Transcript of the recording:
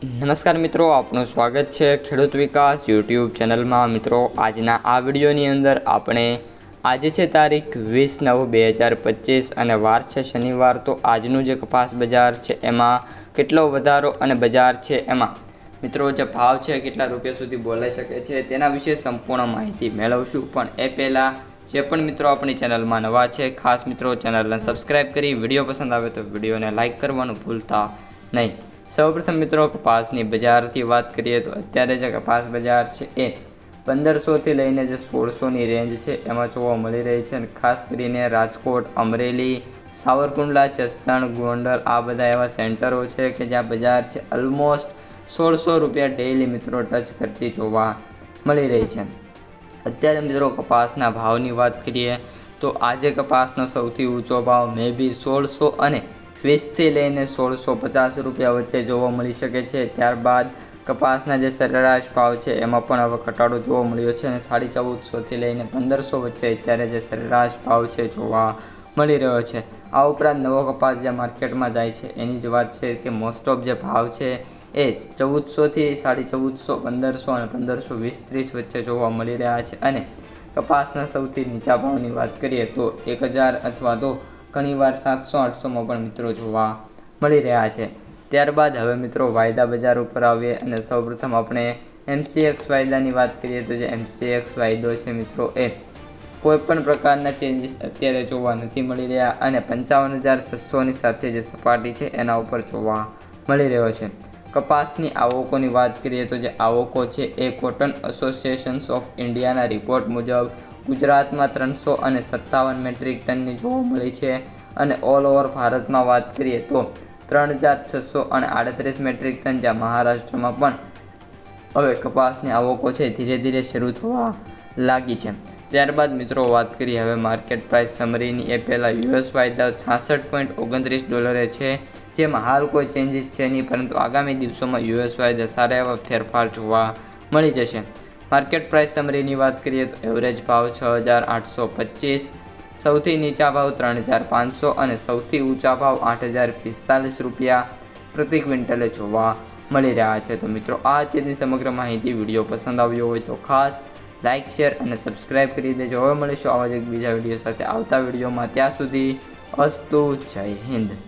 નમસ્કાર મિત્રો, આપનું સ્વાગત છે ખેડૂત વિકાસ યુટ્યુબ ચેનલમાં. મિત્રો, આજના આ વિડીયોની અંદર આપણે આજે છે તારીખ વીસ નવ બે હજાર પચીસ અને વાર છે શનિવાર, તો આજનું જે કપાસ બજાર છે એમાં કેટલો વધારો અને બજાર છે એમાં? મિત્રો, જે ભાવ છે કેટલા રૂપિયા સુધી બોલાઈ શકે છે તેના વિશે સંપૂર્ણ માહિતી મેળવશું. પણ એ પહેલાં, જે પણ મિત્રો આપણી ચેનલમાં નવા છે, ખાસ મિત્રો ચેનલને સબસ્ક્રાઈબ કરી વીડિયો પસંદ આવે તો વિડીયોને લાઇક કરવાનું ભૂલતા નહીં. સૌપ્રથમ મિત્રો, કપાસની બજારથી વાત કરીએ તો અત્યારે જે કપાસ બજાર છે એ પંદરસોથી લઈને જે સોળસોની રેન્જ છે, એમાં જોવા મળી રહી છે અને ખાસ કરીને રાજકોટ, અમરેલી, સાવરકુંડલા, જસદણ, ગોંડલ, આ બધા એવા સેન્ટરો છે કે જ્યાં બજાર છે ઓલમોસ્ટ સોળસો રૂપિયા ડેઇલી મિત્રો ટચ કરતી જોવા મળી રહી છે. અત્યારે મિત્રો, કપાસના ભાવની વાત કરીએ તો આજે કપાસનો સૌથી ઊંચો ભાવ મે બી સોળસો અને વીસથી લઈને સોળસો પચાસ રૂપિયા વચ્ચે જોવા મળી શકે છે. ત્યારબાદ કપાસના જે સરેરાશ ભાવ છે, એમાં પણ હવે ઘટાડો જોવા મળ્યો છે અને સાડી ચૌદસોથી લઈને પંદરસો વચ્ચે અત્યારે જે સરેરાશ ભાવ છે જોવા મળી રહ્યો છે. આ ઉપરાંત નવો કપાસ જે માર્કેટમાં જાય છે, એની જ વાત છે કે મોસ્ટ ઓફ જે ભાવ છે એ ચૌદસોથી સાડી ચૌદસો, પંદરસો અને પંદરસો વીસ ત્રીસ વચ્ચે જોવા મળી રહ્યા છે. અને કપાસના સૌથી નીચા ભાવની વાત કરીએ તો એક હજાર અથવા તો ઘણીવાર સાતસો આઠસોમાં પણ મિત્રો જોવા મળી રહ્યા છે. ત્યારબાદ હવે મિત્રો વાયદા બજાર ઉપર આવીએ અને સૌપ્રથમ આપણે એમસીએક્સ વાયદાની વાત કરીએ તો જે એમસીએક્સ વાયદો છે મિત્રો એ કોઈપણ પ્રકારના ચેન્જીસ અત્યારે જોવા નથી મળી રહ્યા અને પંચાવન હજાર છસોની સાથે જે સપાટી છે એના ઉપર જોવા મળી રહ્યો છે. કપાસની આવકોની વાત કરીએ તો જે આવકો છે એ કોટન એસોસિએશન્સ ઓફ ઇન્ડિયાના રિપોર્ટ મુજબ ગુજરાતમાં ત્રણસો અને સત્તાવન મેટ્રિક ટનની જોવા મળી છે અને ઓલ ઓવર ભારતમાં વાત કરીએ તો ત્રણ હજાર છસો અને આડત્રીસ મેટ્રિક ટન જ્યાં મહારાષ્ટ્રમાં પણ હવે કપાસની આવકો છે ધીરે ધીરે શરૂ થવા લાગી છે. ત્યારબાદ મિત્રો વાત કરીએ હવે માર્કેટ પ્રાઇસ સમરીની એ પહેલાં યુએસ વાયદા છાસઠ પોઈન્ટ ઓગણત્રીસ ડોલરે છે. જેમાં હાલ કોઈ ચેન્જીસ છે નહીં, પરંતુ આગામી દિવસોમાં યુએસ વાયદા સારા એવા ફેરફાર જોવા મળી જશે. માર્કેટ પ્રાઇસ સમરીની વાત કરીએ તો એવરેજ ભાવ છ હજાર આઠસો પચીસ, સૌથી નીચા ભાવ ત્રણ હજાર પાંચસો અને સૌથી ઊંચા ભાવ આઠ હજાર પિસ્તાલીસ રૂપિયા પ્રતિ ક્વિન્ટલે જોવા મળી રહ્યા છે. તો મિત્રો, આ અત્યારની સમગ્ર માહિતી વીડિયો પસંદ આવ્યો હોય તો ખાસ લાઇક, શેર અને સબસ્ક્રાઇબ કરી દેજો. હવે મળીશું આવા જ એક બીજા વીડિયો સાથે આવતા વિડીયોમાં. ત્યાં સુધી અસ્તુ જય હિન્દ.